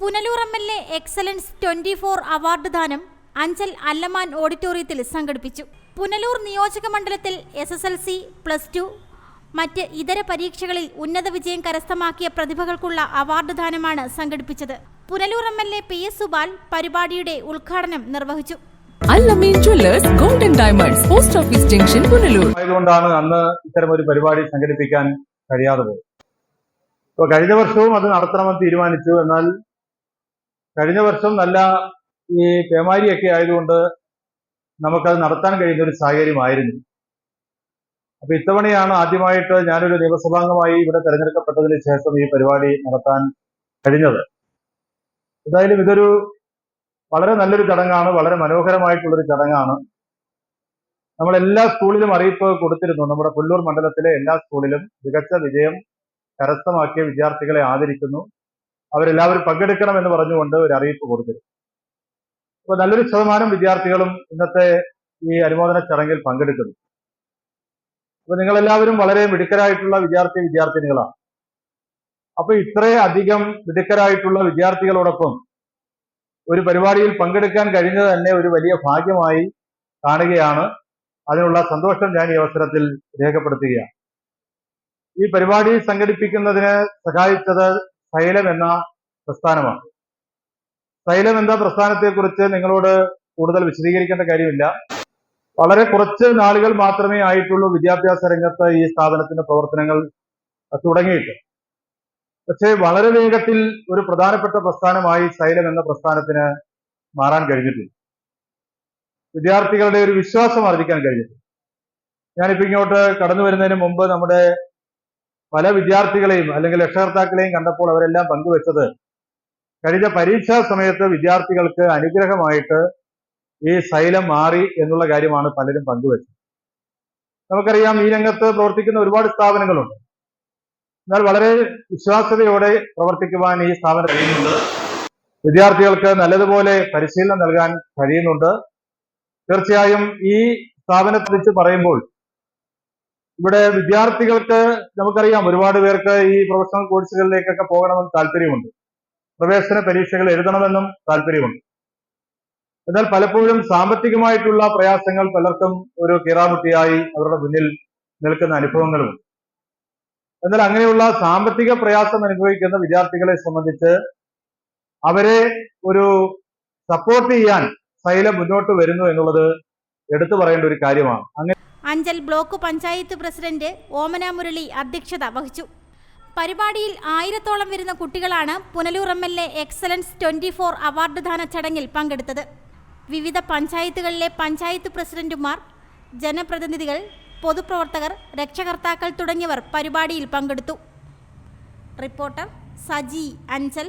Punalur M L A excellence twenty four award ദാനം അഞ്ചൽ അല്ലമാൻ ഓഡിറ്റോറിയത്തിൽ സംഘടിപ്പിച്ചു. പുനലൂർ നിയോജക മണ്ഡലത്തിൽ S S L C plus two മറ്റ് ഇതര പരീക്ഷകളിൽ ഉന്നത വിജയം കരസ്ഥമാക്കിയ പ്രതിഭകൾക്കുള്ള അവാർഡ് ദാനമാണ് സംഘടിപ്പിച്ചത്. Punalur M L A P S Subal പരിപാടിയുടെ ഉദ്ഘാടനം നിർവഹിച്ചു. Allameen jewellers golden diamonds post office junction Punalur. ആയതുകൊണ്ടാണ് അന്ന് ഇത്തരം ഒരു പരിപാടി സംഘടിപ്പിക്കാൻ കഴിയാതെ പോയത്. കഴിഞ്ഞ വർഷവും അത് നടത്തണമെന്ന് തീരുമാനിച്ചു. എന്നാൽ കഴിഞ്ഞ വർഷം നല്ല ഈ പേമാരിയൊക്കെ ആയതുകൊണ്ട് നമുക്കത് നടത്താൻ കഴിയുന്ന ഒരു സാഹചര്യമായിരുന്നു. അപ്പൊ ഇത്തവണയാണ് ആദ്യമായിട്ട് ഞാനൊരു നിയമസഭാംഗമായി ഇവിടെ തെരഞ്ഞെടുക്കപ്പെട്ടതിന് ശേഷം ഈ പരിപാടി നടത്താൻ കഴിഞ്ഞത്. എന്തായാലും ഇതൊരു വളരെ നല്ലൊരു ചടങ്ങാണ് വളരെ മനോഹരമായിട്ടുള്ളൊരു ചടങ്ങാണ്. നമ്മൾ എല്ലാ സ്കൂളിലും അറിയിപ്പ് കൊടുത്തിരുന്നു. നമ്മുടെ പുല്ലൂർ മണ്ഡലത്തിലെ എല്ലാ സ്കൂളിലും മികച്ച വിജയം കരസ്ഥമാക്കിയ വിദ്യാർത്ഥികളെ ആദരിക്കുന്നു. അവരെല്ലാവരും പങ്കെടുക്കണം എന്ന് പറഞ്ഞുകൊണ്ട് ഒരു അറിയിപ്പ് കൊടുത്തിരുന്നു. അപ്പൊ നല്ലൊരു ശതമാനം വിദ്യാർത്ഥികളും ഇന്നത്തെ ഈ അനുമോദന ചടങ്ങിൽ പങ്കെടുക്കുന്നു. അപ്പൊ നിങ്ങളെല്ലാവരും വളരെ മിടുക്കരായിട്ടുള്ള വിദ്യാർത്ഥി വിദ്യാർത്ഥിനികളാണ്. അപ്പൊ ഇത്രയധികം മിടുക്കരായിട്ടുള്ള വിദ്യാർത്ഥികളോടൊപ്പം ഒരു പരിപാടിയിൽ പങ്കെടുക്കാൻ കഴിഞ്ഞത് തന്നെ ഒരു വലിയ ഭാഗ്യമായി കാണുകയാണ്. അതിനുള്ള സന്തോഷം ഞാൻ ഈ അവസരത്തിൽ രേഖപ്പെടുത്തുകയാണ്. ഈ പരിപാടി സംഘടിപ്പിക്കുന്നതിന് സഹായിച്ചത് സൈലം എന്ന പ്രസ്ഥാനമാണ്. സൈലം എന്ന പ്രസ്ഥാനത്തെക്കുറിച്ച് നിങ്ങളോട് കൂടുതൽ വിശദീകരിക്കേണ്ട കാര്യമില്ല. വളരെ കുറച്ച് നാളുകൾ മാത്രമേ ആയിട്ടുള്ളൂ വിദ്യാഭ്യാസ രംഗത്ത് ഈ സ്ഥാപനത്തിന്റെ പ്രവർത്തനങ്ങൾ തുടങ്ങിയിട്ട്. പക്ഷേ വളരെ വേഗത്തിൽ ഒരു പ്രധാനപ്പെട്ട പ്രസ്ഥാനമായി സൈലം എന്ന പ്രസ്ഥാനത്തിന് മാറാൻ കഴിഞ്ഞിട്ടില്ല. വിദ്യാർത്ഥികളുടെ ഒരു വിശ്വാസം ആർജിക്കാൻ കഴിഞ്ഞിട്ടുണ്ട് ഞാനിപ്പോ ഇങ്ങോട്ട് കടന്നു വരുന്നതിന് മുമ്പ് നമ്മുടെ പല വിദ്യാർത്ഥികളെയും അല്ലെങ്കിൽ രക്ഷകർത്താക്കളെയും കണ്ടപ്പോൾ അവരെല്ലാം പങ്കുവെച്ചത് കഴിഞ്ഞ പരീക്ഷാ സമയത്ത് വിദ്യാർത്ഥികൾക്ക് അനുഗ്രഹമായിട്ട് ഈ ശൈലം മാറി എന്നുള്ള കാര്യമാണ് പലരും പങ്കുവെച്ചത്. നമുക്കറിയാം ഈ രംഗത്ത് പ്രവർത്തിക്കുന്ന ഒരുപാട് സ്ഥാപനങ്ങളുണ്ട്. എന്നാൽ വളരെ വിശ്വാസ്യതയോടെ പ്രവർത്തിക്കുവാൻ ഈ സ്ഥാപനം കഴിയുന്നുണ്ട്. വിദ്യാർത്ഥികൾക്ക് നല്ലതുപോലെ പരിശീലനം നൽകാൻ കഴിയുന്നുണ്ട്. തീർച്ചയായും ഈ സ്ഥാപനത്തെ കുറിച്ച് പറയുമ്പോൾ ഇവിടെ വിദ്യാർത്ഥികൾക്ക് നമുക്കറിയാം ഒരുപാട് പേർക്ക് ഈ പ്രൊഫഷണൽ കോഴ്സുകളിലേക്കൊക്കെ പോകണമെന്ന് താല്പര്യമുണ്ട്. പ്രവേശന പരീക്ഷകൾ എഴുതണമെന്നും താല്പര്യമുണ്ട്. എന്നാൽ പലപ്പോഴും സാമ്പത്തികമായിട്ടുള്ള പ്രയാസങ്ങൾ പലർക്കും ഒരു കീറാമുട്ടിയായി അവരുടെ മുന്നിൽ നിൽക്കുന്ന അനുഭവങ്ങളുമുണ്ട്. എന്നാൽ അങ്ങനെയുള്ള സാമ്പത്തിക പ്രയാസം അനുഭവിക്കുന്ന വിദ്യാർത്ഥികളെ സംബന്ധിച്ച് അവരെ ഒരു സപ്പോർട്ട് ചെയ്യാൻ സൈലം മുന്നോട്ട് വരുന്നു എന്നുള്ളത് എടുത്തു പറയേണ്ട ഒരു കാര്യമാണ്. അങ്ങനെ അഞ്ചൽ ബ്ലോക്ക് പഞ്ചായത്ത് പ്രസിഡന്റ് ഓമന മുരളി അധ്യക്ഷത വഹിച്ചു. പരിപാടിയിൽ ആയിരത്തോളം വരുന്ന കുട്ടികളാണ് Punalur M L A excellence twenty four award ദാന ചടങ്ങിൽ പങ്കെടുത്തത്. വിവിധ പഞ്ചായത്തുകളിലെ പഞ്ചായത്ത് പ്രസിഡന്റുമാർ ജനപ്രതിനിധികൾ പൊതുപ്രവർത്തകർ രക്ഷകർത്താക്കൾ തുടങ്ങിയവർ പരിപാടിയിൽ പങ്കെടുത്തു. റിപ്പോർട്ടർ സജി അഞ്ചൽ.